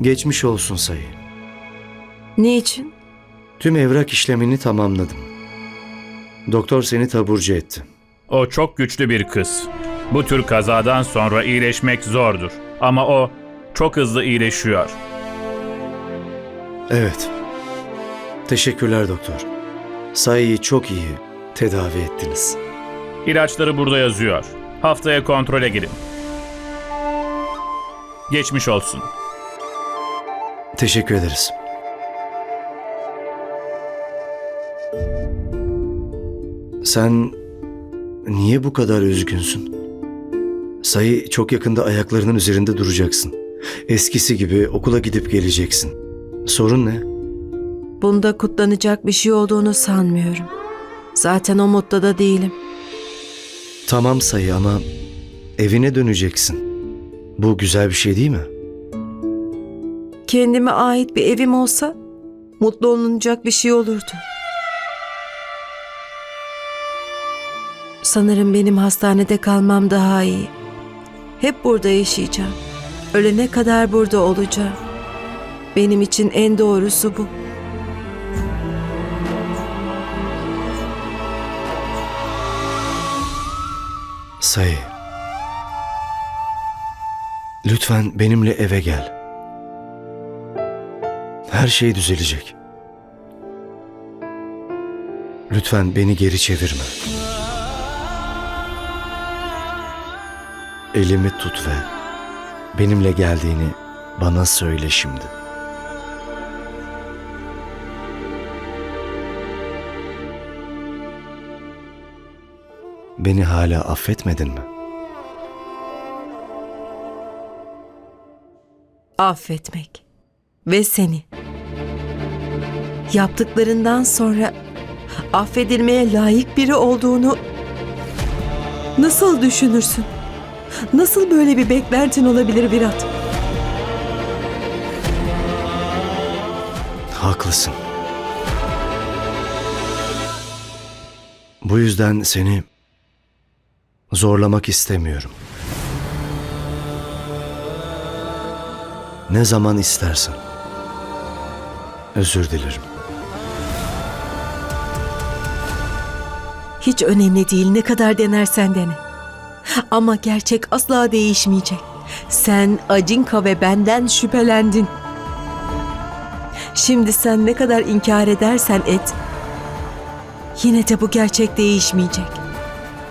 Geçmiş olsun sayı. Niçin? Tüm evrak işlemini tamamladım. Doktor seni taburcu etti. O çok güçlü bir kız. Bu tür kazadan sonra iyileşmek zordur. Ama o çok hızlı iyileşiyor. Evet. Teşekkürler doktor. Sayıyı çok iyi tedavi ettiniz. İlaçları burada yazıyor. Haftaya kontrole girin. Geçmiş olsun. Teşekkür ederiz. Sen niye bu kadar üzgünsün? Sayı çok yakında ayaklarının üzerinde duracaksın. Eskisi gibi okula gidip geleceksin. Sorun ne? Bunda kutlanacak bir şey olduğunu sanmıyorum. Zaten o modda da değilim. Tamam sayı ama evine döneceksin. Bu güzel bir şey değil mi? Kendime ait bir evim olsa mutlu olunacak bir şey olurdu. Sanırım benim hastanede kalmam daha iyi. Hep burada yaşayacağım. Ölene kadar burada olacağım. Benim için en doğrusu bu. Sayı. Lütfen benimle eve gel. Her şey düzelecek. Lütfen beni geri çevirme. Elimi tut ve benimle geldiğini bana söyle şimdi. Beni hala affetmedin mi? affetmek ve seni. Yaptıklarından sonra affedilmeye layık biri olduğunu nasıl düşünürsün? Nasıl böyle bir beklentin olabilir Virat? Haklısın. Bu yüzden seni zorlamak istemiyorum. Ne zaman istersen. Özür dilerim. Hiç önemli değil ne kadar denersen dene. Ama gerçek asla değişmeyecek. Sen Acinka ve benden şüphelendin. Şimdi sen ne kadar inkar edersen et. Yine de bu gerçek değişmeyecek.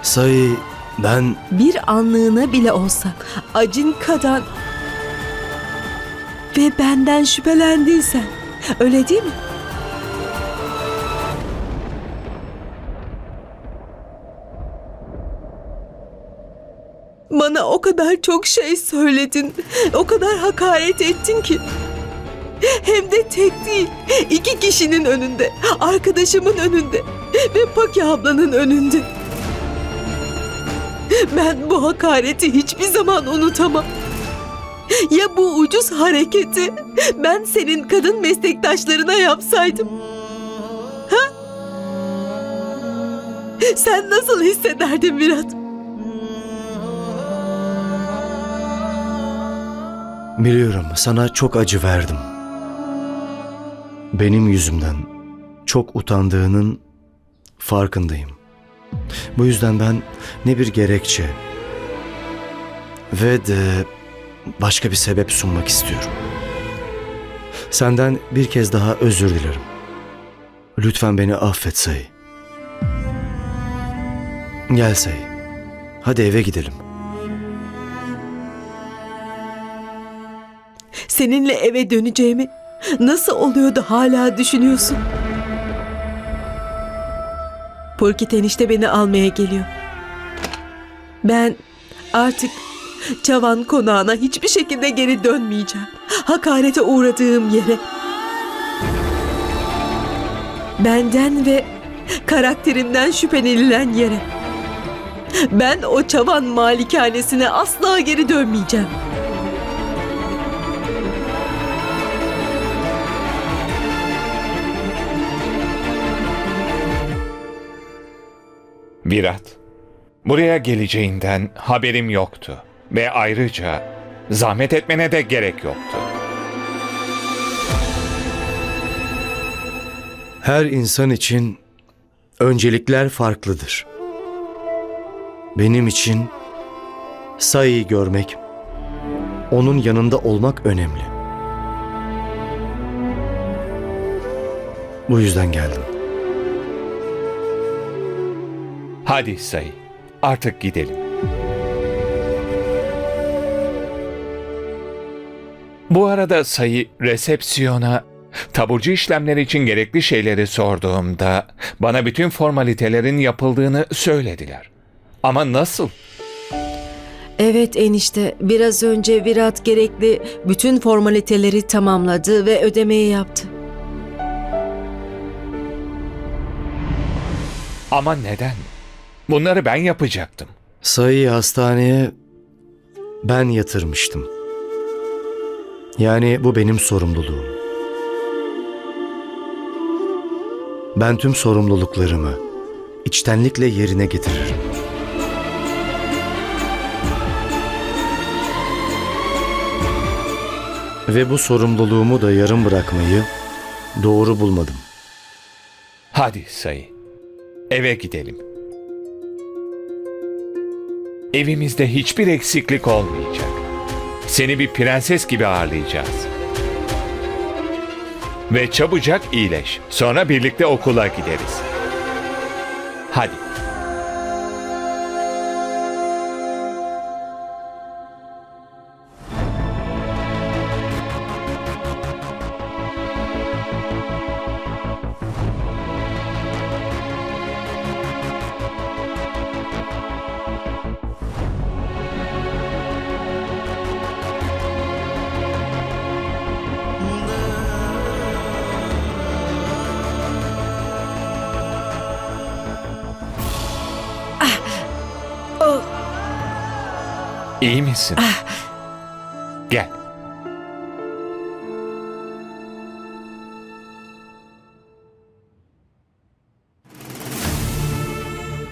Sayı ben Bir anlığına bile olsa Acinka'dan ve benden şüphelendin sen. Öyle değil mi? Bana o kadar çok şey söyledin. O kadar hakaret ettin ki. Hem de tek değil. iki kişinin önünde. Arkadaşımın önünde. Ve Paki ablanın önünde. Ben bu hakareti hiçbir zaman unutamam. Ya bu ucuz hareketi ben senin kadın meslektaşlarına yapsaydım? Ha? Sen nasıl hissederdin Virat? Biliyorum sana çok acı verdim. Benim yüzümden çok utandığının farkındayım. Bu yüzden ben ne bir gerekçe ve de başka bir sebep sunmak istiyorum. Senden bir kez daha özür dilerim. Lütfen beni affet Sayı. Gel Sayı. Hadi eve gidelim. Seninle eve döneceğimi nasıl oluyordu hala düşünüyorsun? Pulkit enişte beni almaya geliyor. Ben artık Çavan konağına hiçbir şekilde geri dönmeyeceğim. Hakarete uğradığım yere. Benden ve karakterimden şüphelenilen yere. Ben o Çavan malikanesine asla geri dönmeyeceğim. Virat, buraya geleceğinden haberim yoktu ve ayrıca zahmet etmene de gerek yoktu. Her insan için öncelikler farklıdır. Benim için Sayı'yı görmek, onun yanında olmak önemli. Bu yüzden geldim. Hadi sayı. Artık gidelim. Bu arada sayı resepsiyona taburcu işlemler için gerekli şeyleri sorduğumda bana bütün formalitelerin yapıldığını söylediler. Ama nasıl? Evet enişte, biraz önce Virat gerekli bütün formaliteleri tamamladı ve ödemeyi yaptı. Ama neden? Bunları ben yapacaktım. Sayı'yı hastaneye ben yatırmıştım. Yani bu benim sorumluluğum. Ben tüm sorumluluklarımı içtenlikle yerine getiririm. Ve bu sorumluluğumu da yarım bırakmayı doğru bulmadım. Hadi sayı. Eve gidelim. Evimizde hiçbir eksiklik olmayacak. Seni bir prenses gibi ağırlayacağız. Ve çabucak iyileş. Sonra birlikte okula gideriz. Hadi. İyi misin? Gel.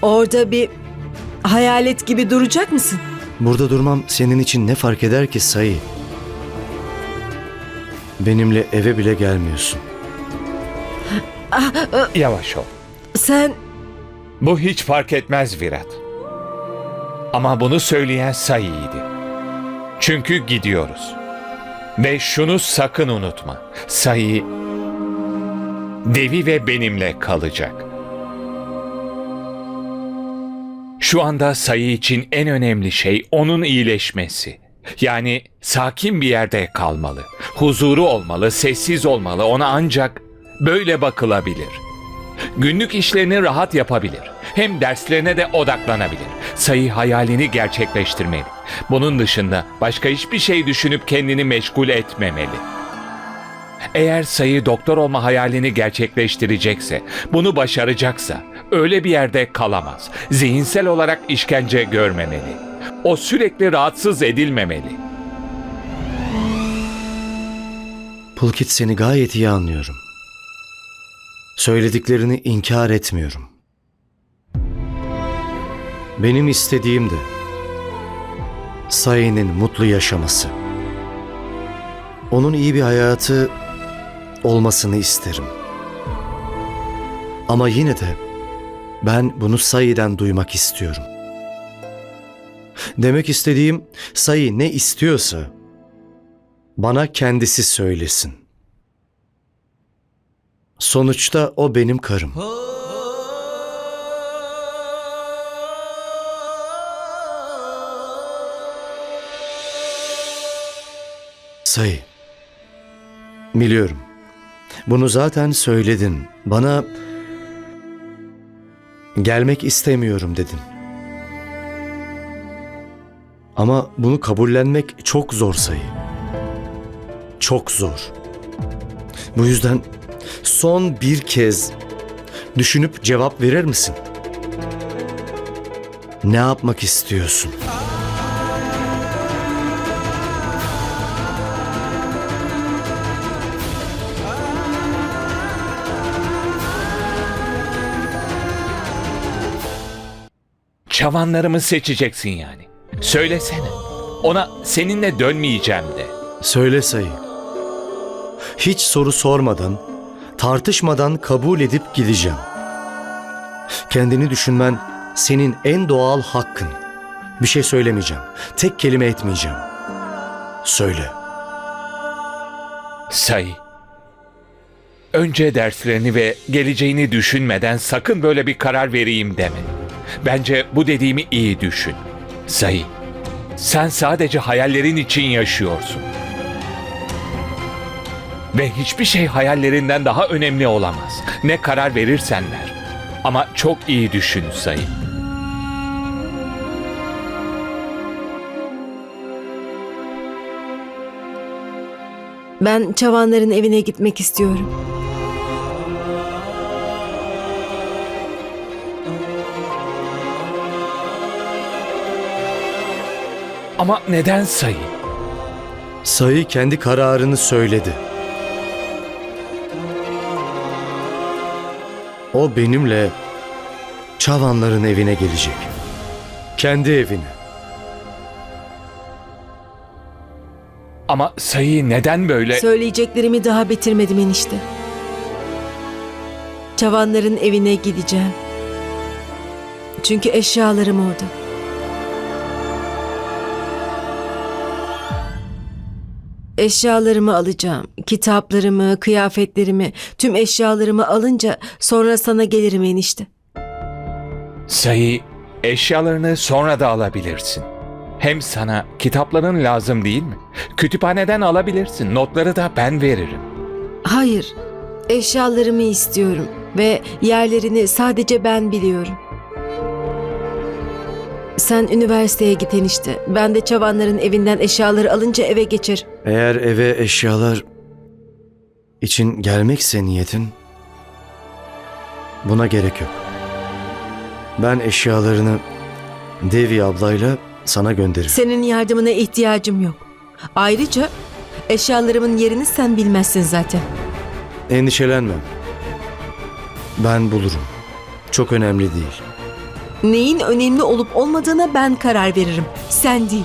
Orada bir hayalet gibi duracak mısın? Burada durmam senin için ne fark eder ki Sayı? Benimle eve bile gelmiyorsun. Yavaş ol. Sen Bu hiç fark etmez Virat. Ama bunu söyleyen Sayı'ydı. Çünkü gidiyoruz. Ve şunu sakın unutma. Sayı Devi ve benimle kalacak. Şu anda Sayı için en önemli şey onun iyileşmesi. Yani sakin bir yerde kalmalı. Huzuru olmalı, sessiz olmalı. Ona ancak böyle bakılabilir. Günlük işlerini rahat yapabilir. Hem derslerine de odaklanabilir. Sayı hayalini gerçekleştirmeli. Bunun dışında başka hiçbir şey düşünüp kendini meşgul etmemeli. Eğer sayı doktor olma hayalini gerçekleştirecekse, bunu başaracaksa öyle bir yerde kalamaz. Zihinsel olarak işkence görmemeli. O sürekli rahatsız edilmemeli. Pulkit seni gayet iyi anlıyorum. Söylediklerini inkar etmiyorum. Benim istediğim de Sayı'nın mutlu yaşaması. Onun iyi bir hayatı olmasını isterim. Ama yine de ben bunu Sayı'dan duymak istiyorum. Demek istediğim Sayı ne istiyorsa bana kendisi söylesin. Sonuçta o benim karım. Sayı. Biliyorum. Bunu zaten söyledin. Bana gelmek istemiyorum dedin. Ama bunu kabullenmek çok zor sayı. Çok zor. Bu yüzden son bir kez düşünüp cevap verir misin? Ne yapmak istiyorsun? Çavanlarımı seçeceksin yani. Söylesene. Ona seninle dönmeyeceğim de. Söyle sayı. Hiç soru sormadan tartışmadan kabul edip gideceğim. Kendini düşünmen senin en doğal hakkın. Bir şey söylemeyeceğim. Tek kelime etmeyeceğim. Söyle. Sayı. Önce derslerini ve geleceğini düşünmeden sakın böyle bir karar vereyim deme. Bence bu dediğimi iyi düşün. Sayı. Sen sadece hayallerin için yaşıyorsun. Ve hiçbir şey hayallerinden daha önemli olamaz. Ne karar verirsen ver. Ama çok iyi düşün Sayı. Ben Çavanların evine gitmek istiyorum. Ama neden Sayı? Sayı kendi kararını söyledi. O benimle Çavanların evine gelecek. Kendi evine. Ama Sayı neden böyle... Söyleyeceklerimi daha bitirmedim enişte. Çavanların evine gideceğim. Çünkü eşyalarım orada. Eşyalarımı alacağım. Kitaplarımı, kıyafetlerimi, tüm eşyalarımı alınca sonra sana gelirim enişte. Sayı, eşyalarını sonra da alabilirsin. Hem sana kitapların lazım değil mi? Kütüphaneden alabilirsin. Notları da ben veririm. Hayır, eşyalarımı istiyorum ve yerlerini sadece ben biliyorum. Sen üniversiteye git enişte. Ben de çavanların evinden eşyaları alınca eve geçer. Eğer eve eşyalar için gelmekse niyetin buna gerek yok. Ben eşyalarını Devi ablayla sana gönderirim. Senin yardımına ihtiyacım yok. Ayrıca eşyalarımın yerini sen bilmezsin zaten. Endişelenme. Ben bulurum. Çok önemli değil. Neyin önemli olup olmadığına ben karar veririm. Sen değil.